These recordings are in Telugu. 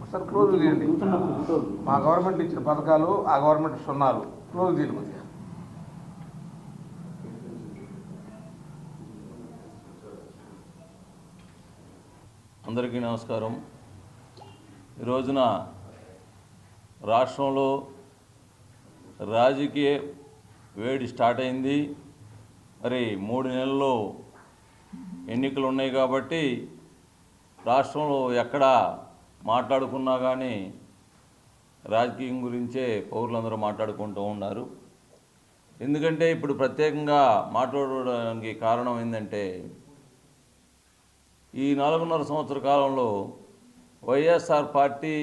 ఒకసారి క్లోజ్ ఫోటోలు మా గవర్నమెంట్ ఇచ్చిన పథకాలు ఆ గవర్నమెంట్ సున్నాలు క్లోజ్ చేయండి కొద్దిగా అందరికీ నమస్కారం. ఈ రోజున రాష్ట్రంలో రాజకీయ వేడి స్టార్ట్ అయింది. మరి మూడు నెలల్లో ఎన్నికలు ఉన్నాయి కాబట్టి రాష్ట్రంలో ఎక్కడ మాట్లాడుకున్నా కానీ రాజకీయం గురించే పౌరులందరూ మాట్లాడుకుంటూ ఉన్నారు. ఎందుకంటే ఇప్పుడు ప్రత్యేకంగా మాట్లాడడానికి కారణం ఏంటంటే ఈ నాలుగున్నర సంవత్సర కాలంలో వైఎస్ఆర్ పార్టీ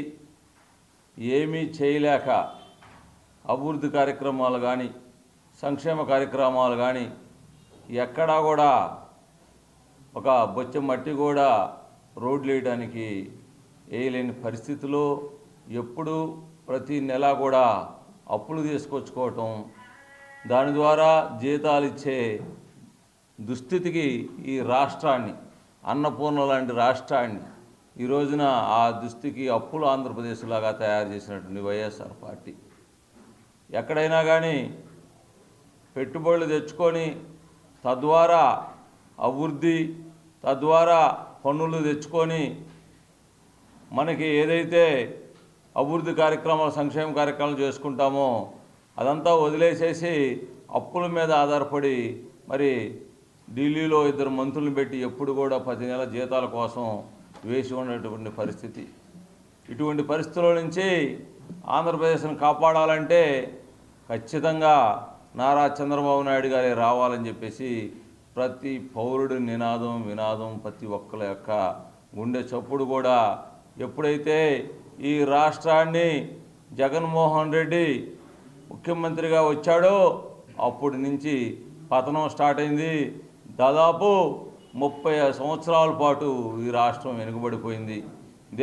ఏమీ చేయలేక అభివృద్ధి కార్యక్రమాలు కానీ సంక్షేమ కార్యక్రమాలు కానీ ఎక్కడా కూడా ఒక బొచ్చ మట్టి కూడా రోడ్లు వేయడానికి వేయలేని పరిస్థితిలో ఎప్పుడు ప్రతి నెల కూడా అప్పులు తీసుకొచ్చుకోవటం దాని ద్వారా జీతాలు ఇచ్చే దుస్థితికి ఈ రాష్ట్రాన్ని అన్నపూర్ణ లాంటి రాష్ట్రాన్ని ఈ రోజున ఆ దుస్థితికి అప్పులు ఆంధ్రప్రదేశ్ లాగా తయారు చేసినటువంటి వైఎస్ఆర్ పార్టీ. ఎక్కడైనా కానీ పెట్టుబడులు తెచ్చుకొని తద్వారా అభివృద్ధి తద్వారా పన్నులు తెచ్చుకొని మనకి ఏదైతే అభివృద్ధి కార్యక్రమాలు సంక్షేమ కార్యక్రమాలు చేసుకుంటామో అదంతా వదిలేసేసి అప్పుల మీద ఆధారపడి మరి ఢిల్లీలో ఇద్దరు మంత్రులను పెట్టి ఎప్పుడు కూడా ప్రతి నెల జీతాల కోసం వేసి ఉన్నటువంటి పరిస్థితి. ఇటువంటి పరిస్థితుల నుంచి ఆంధ్రప్రదేశ్ను కాపాడాలంటే ఖచ్చితంగా నారా చంద్రబాబు నాయుడు గారే రావాలని చెప్పేసి ప్రతి పౌరుడి నినాదం వినాదం ప్రతి ఒక్కల యొక్క గుండె చప్పుడు కూడా ఎప్పుడైతే ఈ రాష్ట్రాన్ని జగన్మోహన్ రెడ్డి ముఖ్యమంత్రిగా వచ్చాడో అప్పటి నుంచి పతనం స్టార్ట్ అయింది. దాదాపు ముప్పై సంవత్సరాల పాటు ఈ రాష్ట్రం వెనుకబడిపోయింది.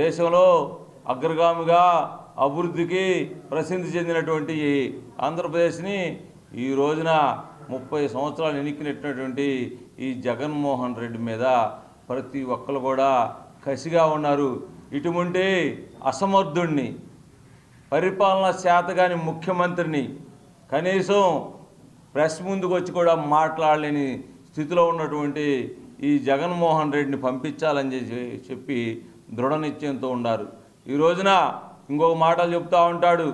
దేశంలో అగ్రగామిగా అభివృద్ధికి ప్రసిద్ధి చెందినటువంటి ఆంధ్రప్రదేశ్ని ఈ రోజున ముప్పై సంవత్సరాలు ఎన్నికినటువంటి ఈ జగన్మోహన్ రెడ్డి మీద ప్రతి ఒక్కరు కూడా కసిగా ఉన్నారు. ఇటువంటి అసమర్థుణ్ణి పరిపాలన శాతగాని ముఖ్యమంత్రిని కనీసం ప్రెస్ ముందుకు వచ్చి కూడా మాట్లాడలేని స్థితిలో ఉన్నటువంటి ఈ జగన్మోహన్ రెడ్డిని పంపించాలని చెప్పి చెప్పి దృఢ నిశ్చయంతో ఉన్నారు. ఈ రోజున ఇంకొక మాటలు చెప్తూ ఉంటాడు.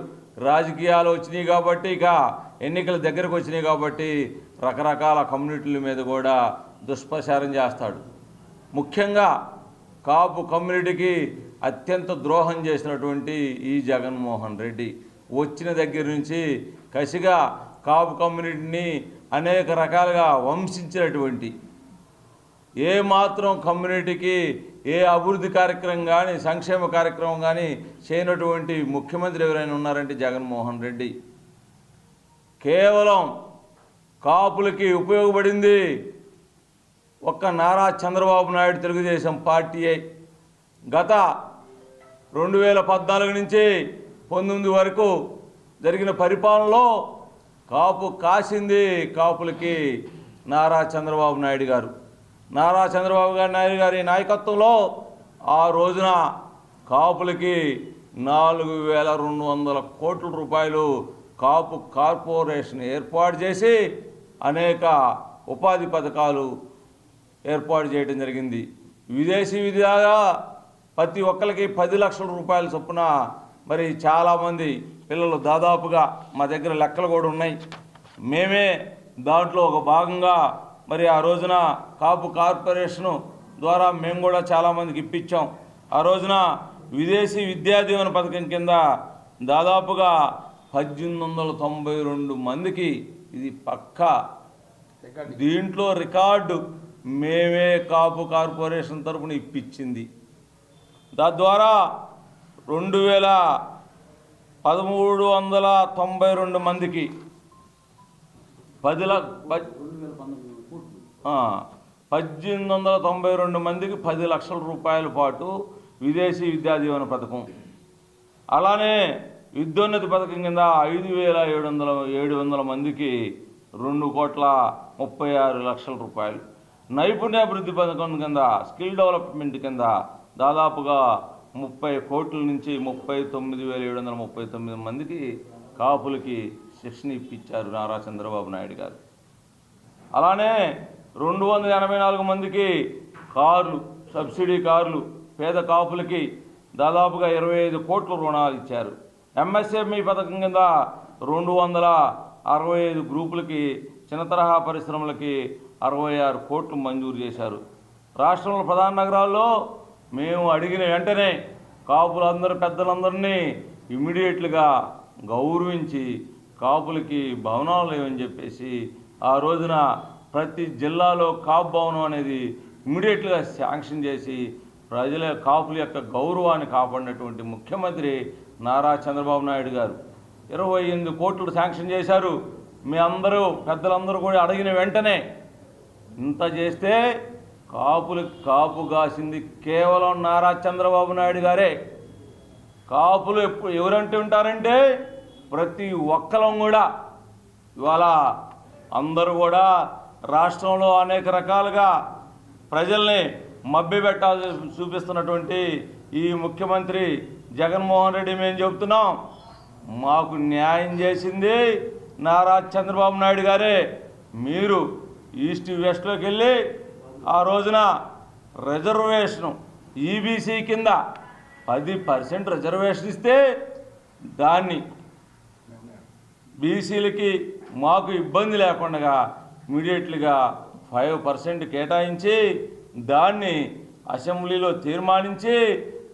రాజకీయాలు వచ్చినాయి కాబట్టి ఇక ఎన్నికల దగ్గరకు వచ్చినాయి కాబట్టి రకరకాల కమ్యూనిటీల మీద కూడా దుష్ప్రచారం చేస్తాడు. ముఖ్యంగా కాపు కమ్యూనిటీకి అత్యంత ద్రోహం చేసినటువంటి ఈ జగన్మోహన్ రెడ్డి వచ్చిన దగ్గర నుంచి కసిగా కాపు కమ్యూనిటీని అనేక రకాలుగా వంశించినటువంటి ఏ మాత్రం కమ్యూనిటీకి ఏ అభివృద్ధి కార్యక్రమం కానీ సంక్షేమ కార్యక్రమం కానీ చేయనటువంటి ముఖ్యమంత్రి ఎవరైనా ఉన్నారంటే జగన్మోహన్ రెడ్డి. కేవలం కాపులకి ఉపయోగపడింది ఒక్క నారా చంద్రబాబు నాయుడు తెలుగుదేశం పార్టీయే గత రెండు వేల పద్నాలుగు నుంచి పంతొమ్మిది వరకు జరిగిన పరిపాలనలో కాపు కాసింది కాపులకి నారా చంద్రబాబు నాయుడు గారు. నారా చంద్రబాబు గారి నాయుడు గారి నాయకత్వంలో ఆ రోజున కాపులకి నాలుగు వేల రెండు వందల కోట్ల రూపాయలు కాపు కార్పొరేషన్ ఏర్పాటు చేసి అనేక ఉపాధి పథకాలు ఏర్పాటు చేయడం జరిగింది. విదేశీ విద్యగా ప్రతి ఒక్కరికి పది లక్షల రూపాయల చొప్పున మరి చాలామంది పిల్లలు దాదాపుగా మా దగ్గర లెక్కలు కూడా ఉన్నాయి. మేమే దాంట్లో ఒక భాగంగా మరి ఆ రోజున కాపు కార్పొరేషను ద్వారా మేము కూడా చాలామందికి ఇప్పించాం. ఆ రోజున విదేశీ విద్యా దీవెన పథకం కింద దాదాపుగా పద్దెనిమిది వందల తొంభై రెండు మందికి ఇది పక్కా. దీంట్లో రికార్డు మేమే కాపు కార్పొరేషన్ తరపున ఇప్పించింది. తద్వారా రెండు వేల పదమూడు వందల తొంభై రెండు మందికి పది పద్దెనిమిది వందల తొంభై రెండు మందికి పది లక్షల రూపాయల పాటు విదేశీ విద్యా దీవెన పథకం. అలానే విద్యోన్నతి పథకం కింద ఐదు వేల ఏడు వందల ఏడు వందల మందికి రెండు కోట్ల ముప్పై ఆరు లక్షల రూపాయలు. నైపుణ్యాభివృద్ధి పథకం కింద స్కిల్ డెవలప్మెంట్ కింద దాదాపుగా ముప్పై కోట్ల నుంచి ముప్పై తొమ్మిది వేల ఏడు వందల ముప్పై తొమ్మిది మందికి కాపులకి శిక్షణ ఇప్పించారు నారా చంద్రబాబు నాయుడు గారు. అలానే రెండు వందల ఎనభై నాలుగు మందికి కార్లు సబ్సిడీ కార్లు పేద కాపులకి దాదాపుగా ఇరవై ఐదు కోట్ల రుణాలు ఇచ్చారు. ఎంఎస్ఎంఈ పథకం కింద రెండు వందల అరవై ఐదు గ్రూపులకి చిన్న తరహా పరిశ్రమలకి అరవై ఆరు కోట్లు మంజూరు చేశారు. రాష్ట్రంలో ప్రధాన నగరాల్లో మేము అడిగిన వెంటనే కాపులందరూ పెద్దలందరినీ ఇమ్మీడియట్లుగా గౌరవించి కాపులకి భవనాలు లేవని చెప్పేసి ఆ రోజున ప్రతి జిల్లాలో కాపు భవనం అనేది ఇమ్మీడియట్గా శాంక్షన్ చేసి ప్రజల కాపుల యొక్క గౌరవాన్ని కాపాడినటువంటి ముఖ్యమంత్రి నారా చంద్రబాబు నాయుడు గారు. ఇరవై ఎనిమిది కోట్లు శాంక్షన్ చేశారు. మీ అందరూ పెద్దలందరూ కూడా అడిగిన వెంటనే ఇంత చేస్తే కాపులు కాపు కాసింది కేవలం నారా చంద్రబాబు నాయుడు గారే. కాపులు ఎప్పుడు ఎవరంటే ఉంటారంటే ప్రతి ఒక్కరం కూడా. ఇవాళ అందరూ కూడా రాష్ట్రంలో అనేక రకాలుగా ప్రజల్ని మభ్యపెట్టాలి చూపిస్తున్నటువంటి ఈ ముఖ్యమంత్రి జగన్మోహన్ రెడ్డి మేము చెబుతున్నాం. మాకు న్యాయం చేసింది నారా చంద్రబాబు నాయుడు గారే. మీరు ఈస్ట్ వెస్ట్లోకి వెళ్ళి ఆ రోజున రిజర్వేషను ఈబీసీ కింద పది పర్సెంట్ రిజర్వేషన్ ఇస్తే దాన్ని బీసీలకి మాకు ఇబ్బంది లేకుండా ఇమీడియట్లుగా ఫైవ్ పర్సెంట్ కేటాయించి దాన్ని అసెంబ్లీలో తీర్మానించి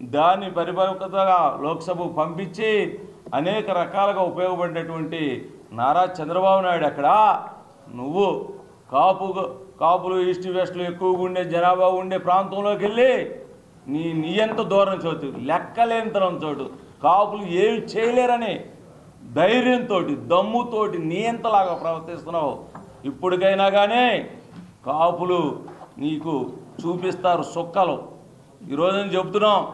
దాన్ని పరిపక్వతగా లోక్సభకు పంపించి అనేక రకాలుగా ఉపయోగపడినటువంటి నారా చంద్రబాబు నాయుడు అక్కడ. నువ్వు కాపు కాపులు ఈస్ట్ వెస్ట్లు ఎక్కువగా ఉండే జనాభా ఉండే ప్రాంతంలోకి వెళ్ళి నీ నీయంత దూరం చోటు? లెక్కలేనితనం చోటు. కాపులు ఏమి చేయలేరని ధైర్యంతో దమ్ముతోటి నీ ఎంతలాగా ప్రవర్తిస్తున్నావు ఇప్పటికైనా కానీ కాపులు నీకు చూపిస్తారు సుక్కలు. ఈరోజు నేను చెప్తున్నాం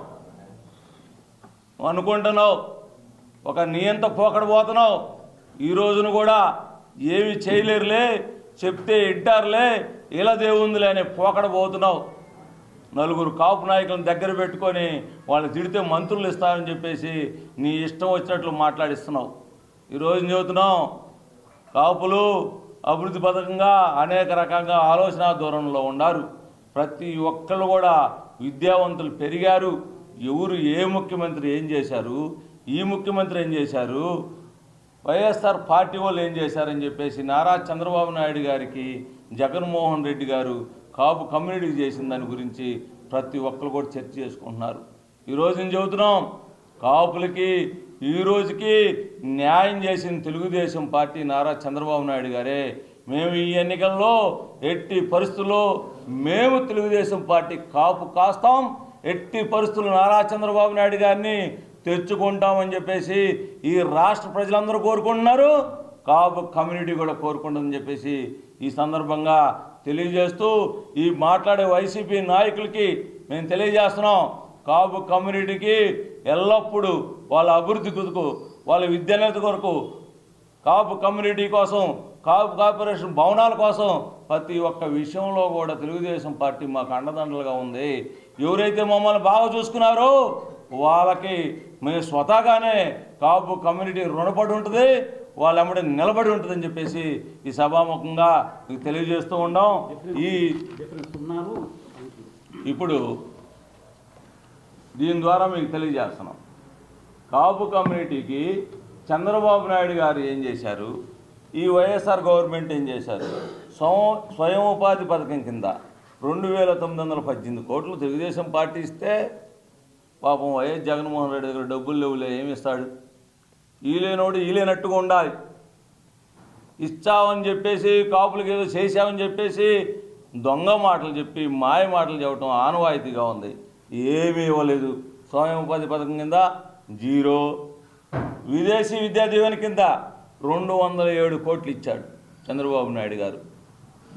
అనుకుంటున్నావు. ఒక నియంత పోకడ పోతున్నావు. ఈ రోజున కూడా ఏమి చేయలేరులే చెప్తే ఇంటారులే ఇలా దేవుందిలే అనే పోకడ పోతున్నావు. నలుగురు కాపు నాయకులను దగ్గర పెట్టుకొని వాళ్ళు తిడితే మంత్రులు ఇస్తారని చెప్పేసి నీ ఇష్టం వచ్చినట్లు మాట్లాడిస్తున్నావు. ఈరోజు చెబుతున్నాం కాపులు అభివృద్ధి పథకంగా అనేక రకంగా ఆలోచన దూరంలో ఉన్నారు. ప్రతి ఒక్కళ్ళు కూడా విద్యావంతులు పెరిగారు. ఎవరు ఏ ముఖ్యమంత్రి ఏం చేశారు? ఈ ముఖ్యమంత్రి ఏం చేశారు? వైఎస్ఆర్ పార్టీ వాళ్ళు ఏం చేశారని చెప్పేసి నారా చంద్రబాబు నాయుడు గారికి జగన్మోహన్ రెడ్డి గారు కాపు కమ్యూనిటీ చేసిన దాని గురించి ప్రతి ఒక్కరు కూడా చర్చ చేసుకుంటున్నారు. ఈరోజు నేను చెబుతున్నాం? కాపులకి ఈ రోజుకి న్యాయం చేసిన తెలుగుదేశం పార్టీ నారా చంద్రబాబు నాయుడు గారే. మేము ఈ ఎన్నికల్లో ఎట్టి పరిస్థితుల్లో మేము తెలుగుదేశం పార్టీ కాపు కాస్తాం. ఎట్టి పరిస్థితులు నారా చంద్రబాబు నాయుడు గారిని తెచ్చుకుంటామని చెప్పేసి ఈ రాష్ట్ర ప్రజలందరూ కోరుకుంటున్నారు. కాపు కమ్యూనిటీ కూడా కోరుకుంటుందని చెప్పేసి ఈ సందర్భంగా తెలియజేస్తూ ఈ మాట్లాడే వైసీపీ నాయకులకి మేము తెలియజేస్తున్నాం. కాపు కమ్యూనిటీకి ఎల్లప్పుడూ వాళ్ళ అభివృద్ధి కొరకు వాళ్ళ విద్యానేత కొరకు కాపు కమ్యూనిటీ కోసం కాపు కార్పొరేషన్ భవనాల కోసం ప్రతి ఒక్క విషయంలో కూడా తెలుగుదేశం పార్టీ మాకు అండదండలుగా ఉంది. ఎవరైతే మమ్మల్ని బాగా చూసుకున్నారో వాళ్ళకి మేము స్వతహాగానే కాపు కమ్యూనిటీ రుణపడి ఉంటుంది వాళ్ళ ఎమ్మడి నిలబడి ఉంటుందని చెప్పేసి ఈ సభాముఖంగా మీకు తెలియజేస్తూ ఉన్నాం ఈ ఇప్పుడు దీని ద్వారా మీకు తెలియజేస్తున్నాం. కాపు కమ్యూనిటీకి చంద్రబాబు నాయుడు గారు ఏం చేశారు? ఈ వైఎస్ఆర్ గవర్నమెంట్ ఏం చేశారు? స్వం స్వయం ఉపాధి పథకం కింద రెండు వేల తొమ్మిది వందల పద్దెనిమిది కోట్లు తెలుగుదేశం పార్టీ ఇస్తే పాపం వైఎస్ జగన్మోహన్ రెడ్డి దగ్గర డబ్బులు లేవులే ఏమి ఇస్తాడు? ఈలేనోడు ఈలేనట్టుగా ఉండాలి. ఇచ్చావని చెప్పేసి కాపులకి ఏదో చేసావని చెప్పేసి దొంగ మాటలు చెప్పి మాయ మాటలు చెప్పడం ఆనవాయితీగా ఉంది. ఏమీ ఇవ్వలేదు. స్వయం ఉపాధి పథకం కింద జీరో. విదేశీ విద్యా దీవెన కింద రెండు వందల ఏడు కోట్లు ఇచ్చాడు చంద్రబాబు నాయుడు గారు.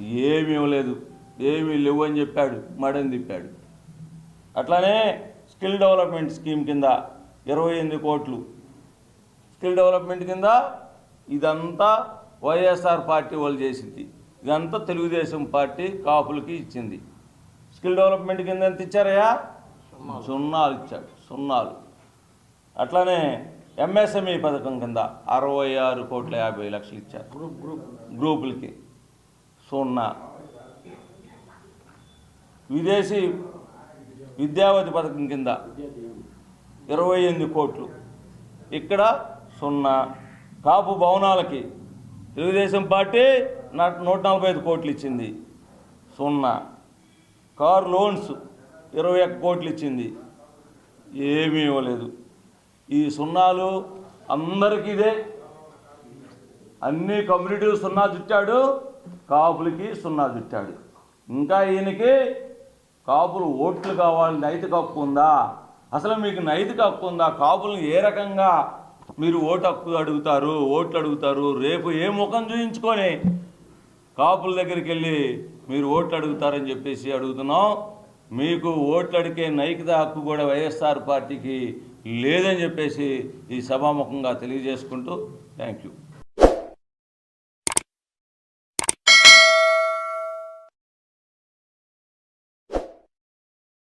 ఏమీ ఇవ్వలేదు. ఏమీ లేవు అని చెప్పాడు మడని తిప్పాడు. అట్లానే స్కిల్ డెవలప్మెంట్ స్కీమ్ కింద ఇరవై ఎనిమిది కోట్లు. స్కిల్ డెవలప్మెంట్ కింద ఇదంతా వైఎస్ఆర్ పార్టీ వాళ్ళు చేసింది. ఇదంతా తెలుగుదేశం పార్టీ కాపులకి ఇచ్చింది. స్కిల్ డెవలప్మెంట్ కింద ఎంత ఇచ్చారయ్యా? సున్నాలు ఇచ్చాడు సున్నాలు. అట్లానే ఎంఎస్ఎంఈ పథకం కింద అరవై ఆరు కోట్ల యాభై లక్షలు ఇచ్చారు. Group group. గ్రూపులకి. సున్నా. విదేశీ విద్యావతి పథకం కింద ఇరవై ఎనిమిది కోట్లు. ఇక్కడ సున్నా. కాపు భవనాలకి తెలుగుదేశం పార్టీ నా- నూట నలభై ఐదు కోట్లు ఇచ్చింది. సున్నా. కారు లోన్స్ ఇరవై ఒక్క కోట్లు ఇచ్చింది. ఏమీ ఇవ్వలేదు. ఈ సున్నాలు అందరికీ ఇదే. అన్ని కమ్యూనిటీలు సున్నా చుట్టాడు కాపులకి సున్నా చుట్టాడు. ఇంకా ఈయనకి కాపులు ఓట్లు కావాలి నైతిక హక్కు ఉందా? అసలు మీకు నైతిక హక్కు ఉందా? కాపులను ఏ రకంగా మీరు ఓటు హక్కు అడుగుతారు ఓట్లు అడుగుతారు? రేపు ఏ ముఖం చూయించుకొని కాపుల దగ్గరికి వెళ్ళి మీరు ఓట్లు అడుగుతారని చెప్పేసి అడుగుతున్నాం. మీకు ఓట్లు అడిగే నైతిక హక్కు కూడా వైఎస్ఆర్ పార్టీకి లేదని చెప్పేసి ఈ సభాముఖంగా తెలియజేసుకుంటూ థ్యాంక్ యూ.